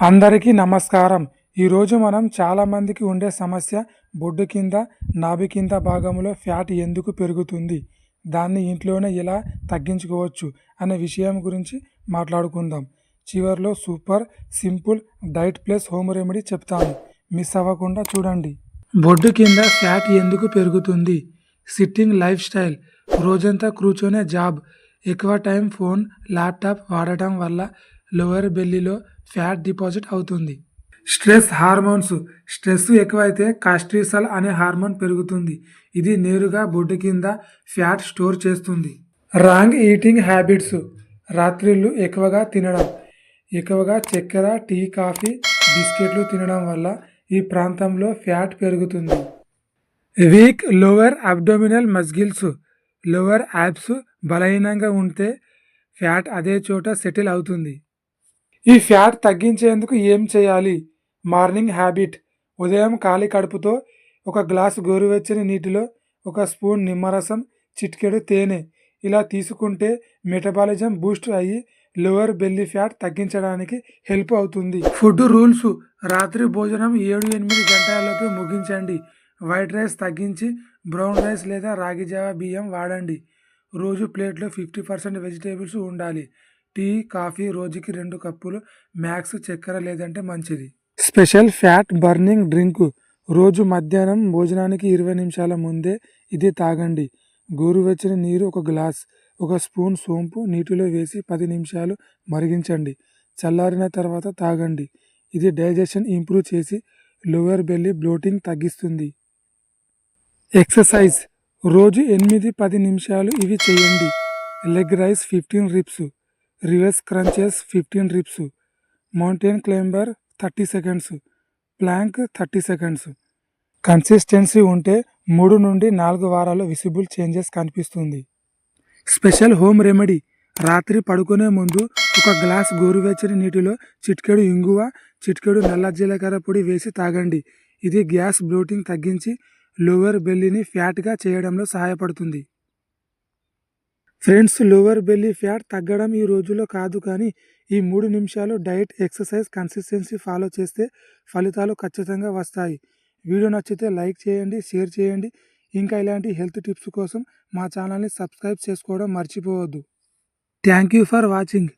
అందరికీ నమస్కారం. ఈరోజు మనం చాలామందికి ఉండే సమస్య బొడ్డు కింద నాభి కింద భాగంలో ఫ్యాట్ ఎందుకు పెరుగుతుంది? దాన్ని ఇంట్లోనే ఎలా తగ్గించుకోవచ్చు అనే విషయం గురించి మాట్లాడుకుందాం. చివరిలో super simple diet plus home remedy చెప్తాను. మిస్ అవ్వకుండా చూడండి. బొడ్డు కింద ఫ్యాట్ ఎందుకు పెరుగుతుంది? Sitting life style. రోజంతా కూర్చొనే జాబ్. ఎక్కువ టైం ఫోన్ ల్యాప్టాప్ వాడటం వల్ల లోవర్ బెల్లీలో ఫ్యాట్ డిపాజిట్ అవుతుంది. స్ట్రెస్ హార్మోన్స్ స్ట్రెస్ ఎక్కువైతే కాస్ట్రిసల్ అనే హార్మోన్ పెరుగుతుంది. ఇది నేరుగా బొడ్డు కింద ఫ్యాట్ స్టోర్ చేస్తుంది. రాంగ్ ఈటింగ్ హ్యాబిట్స్ రాత్రిళ్ళు ఎక్కువగా తినడం ఎక్కువగా చక్కెర టీ కాఫీ బిస్కెట్లు తినడం వల్ల ఈ ప్రాంతంలో ఫ్యాట్ పెరుగుతుంది. Weak lower abdominal muscles lower abs బలహీనంగా ఉంటే ఫ్యాట్ అదే చోట సెటిల్ అవుతుంది. ఈ ఫ్యాట్ తగ్గించేందుకు ఏం చేయాలి? Morning habit. ఉదయం ఖాళీ కడుపుతో ఒక గ్లాసు గోరువెచ్చని నీటిలో ఒక స్పూన్ నిమ్మరసం చిటికెడు తేనె ఇలా తీసుకుంటే మెటబాలిజం బూస్ట్ అయ్యి లోవర్ బెల్లీ ఫ్యాట్ తగ్గించడానికి హెల్ప్ అవుతుంది. Food rules. రాత్రి భోజనం ఏడు ఎనిమిది గంటలలోపు ముగించండి. వైట్ రైస్ తగ్గించి బ్రౌన్ రైస్ లేదా రాగి జావ బియ్యం వాడండి. రోజు ప్లేట్లో ఫిఫ్టీ పర్సెంట్ వెజిటేబుల్స్ ఉండాలి. టీ కాఫీ రోజుకి రెండు కప్పులు మ్యాక్స్ చక్కెర లేదంటే మంచిది. Special fat burning drink. రోజు మధ్యాహ్నం భోజనానికి ఇరవై నిమిషాల ముందే ఇది తాగండి. గోరువెచ్చని నీరు ఒక గ్లాస్ ఒక స్పూన్ సోంపు నీటిలో వేసి పది నిమిషాలు మరిగించండి. చల్లారిన తర్వాత తాగండి. ఇది డైజెషన్ ఇంప్రూవ్ చేసి లోవర్ బెల్లీ బ్లోటింగ్ తగ్గిస్తుంది. ఎక్సర్సైజ్. రోజు ఎనిమిది పది నిమిషాలు ఇవి చేయండి. Leg raise fifteen reps. Reverse crunches fifteen reps mountain climber thirty seconds plank thirty seconds. Consistency ఉంటే మూడు నుండి నాలుగు వారాలు విసిబుల్ చేంజెస్ కనిపిస్తుంది. స్పెషల్ హోమ్ రెమెడీ రాత్రి పడుకునే ముందు ఒక గ్లాస్ గోరువెచ్చని నీటిలో చిటికెడు ఇంగువ చిటికెడు నల్ల జీలకర్ర పొడి వేసి తాగండి. ఇది గ్యాస్ బ్లోటింగ్ తగ్గించి లోవర్ బెల్లీని ఫ్యాట్గా చేయడంలో సహాయపడుతుంది. ఫ్రెండ్స్ లోవర్ బెల్లీ ఫ్యాట్ తగ్గడం ఈ రోజుల్లో కాదు కానీ ఈ మూడు నిమిషాలు డైట్ ఎక్సర్సైజ్ కన్సిస్టెన్సీ ఫాలో చేస్తే ఫలితాలు ఖచ్చితంగా వస్తాయి. వీడియో నచ్చితే లైక్ చేయండి షేర్ చేయండి. ఇంకా ఇలాంటి హెల్త్ టిప్స్ కోసం మా ఛానల్ని సబ్స్క్రైబ్ చేసుకోవడం మర్చిపోవద్దు. Thank you for watching